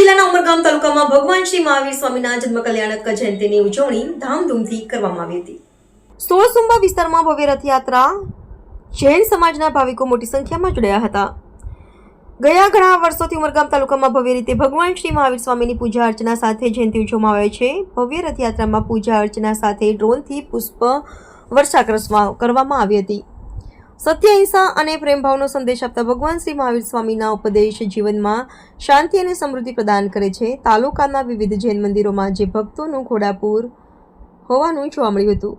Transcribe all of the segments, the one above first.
ઉમરગામ તાલુકામાં ભગવાન શ્રી મહાવીર સ્વામીના જન્મ કલ્યાણક જયંતિની ઉજવણી ધામધૂમથી કરવામાં આવી હતી. સોળસુંબા વિસ્તારમાં ભવ્ય રથયાત્રા જૈન સમાજના ભાવિકો મોટી સંખ્યામાં જોડાયા હતા. ગયા ઘણા વર્ષોથી ઉમરગામ તાલુકામાં ભવ્ય રીતે ભગવાન શ્રી મહાવીર સ્વામીની પૂજા અર્ચના સાથે જયંતિ ઉજવવામાં આવે છે. ભવ્ય રથયાત્રામાં પૂજા અર્ચના સાથે ડ્રોનથી પુષ્પ વર્ષા કરવામાં આવી હતી. સત્ય અહિંસા અને પ્રેમભાવનો સંદેશ આપતા ભગવાન શ્રી મહાવીર સ્વામીના ઉપદેશ જીવનમાં શાંતિ અને સમૃદ્ધિ પ્રદાન કરે છે. તાલુકાના વિવિધ જૈન મંદિરોમાં જે ભક્તોનું ઘોડાપૂર હોવાનું જોવા મળ્યું હતું.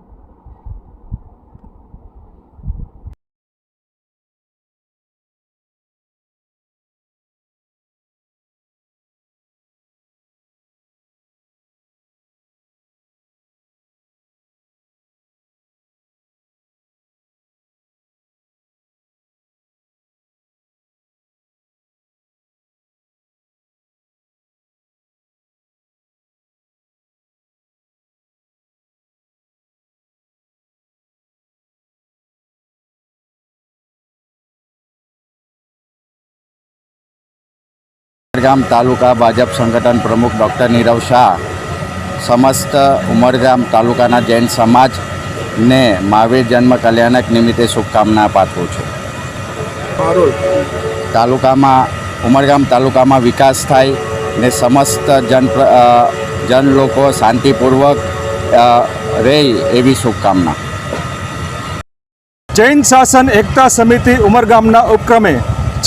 ઉમરગામ તાલુકા ભાજપ સંગઠન પ્રમુખ ડૉક્ટર નીરવ શાહ સમસ્ત ઉમરગામ તાલુકાના જૈન સમાજને મહાવીર જન્મ કલ્યાણક નિમિત્તે શુભકામના પાઠવું છું. તાલુકામાં, ઉમરગામ તાલુકામાં વિકાસ થાય ને સમસ્ત જન જન લોકો શાંતિપૂર્વક રહે એવી શુભકામના. જૈન શાસન એકતા સમિતિ ઉમરગામના ઉપક્રમે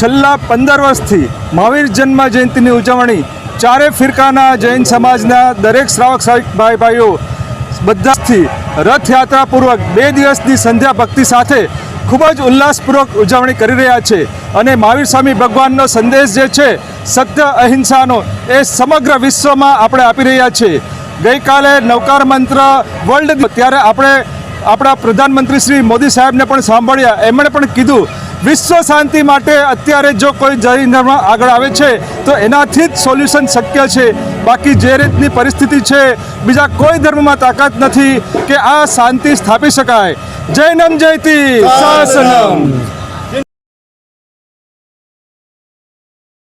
છેલ્લા પંદર વર્ષથી મહાવીર જન્મ જયંતિની ઉજવણી ચારે ફિરકાના જૈન સમાજના દરેક શ્રાવક ભાઈ ભાઈઓ બધાથી રથયાત્રાપૂર્વક બે દિવસની સંધ્યા ભક્તિ સાથે ખૂબ જ ઉલ્લાસપૂર્વક ઉજવણી કરી રહ્યા છે અને મહાવીર સ્વામી ભગવાનનો સંદેશ જે છે સત્ય અહિંસાનો એ સમગ્ર વિશ્વમાં આપણે આપી રહ્યા છીએ ગઈકાલે નવકાર મંત્ર વર્લ્ડ ત્યારે આપણે આપણા પ્રધાનમંત્રી શ્રી મોદી સાહેબને પણ સાંભળ્યા. એમણે પણ કીધું વિશ્વ શાંતિ માટે અત્યારે જો કોઈ જૈન ધર્મ આગળ આવે છે તો એનાથી જ સોલ્યુશન શક્ય છે. બાકી જે રીતની પરિસ્થિતિ છે બીજા કોઈ ધર્મમાં તાકાત નથી કે આ શાંતિ સ્થાપી શકાય. જૈનમ જયતી. શાસનમ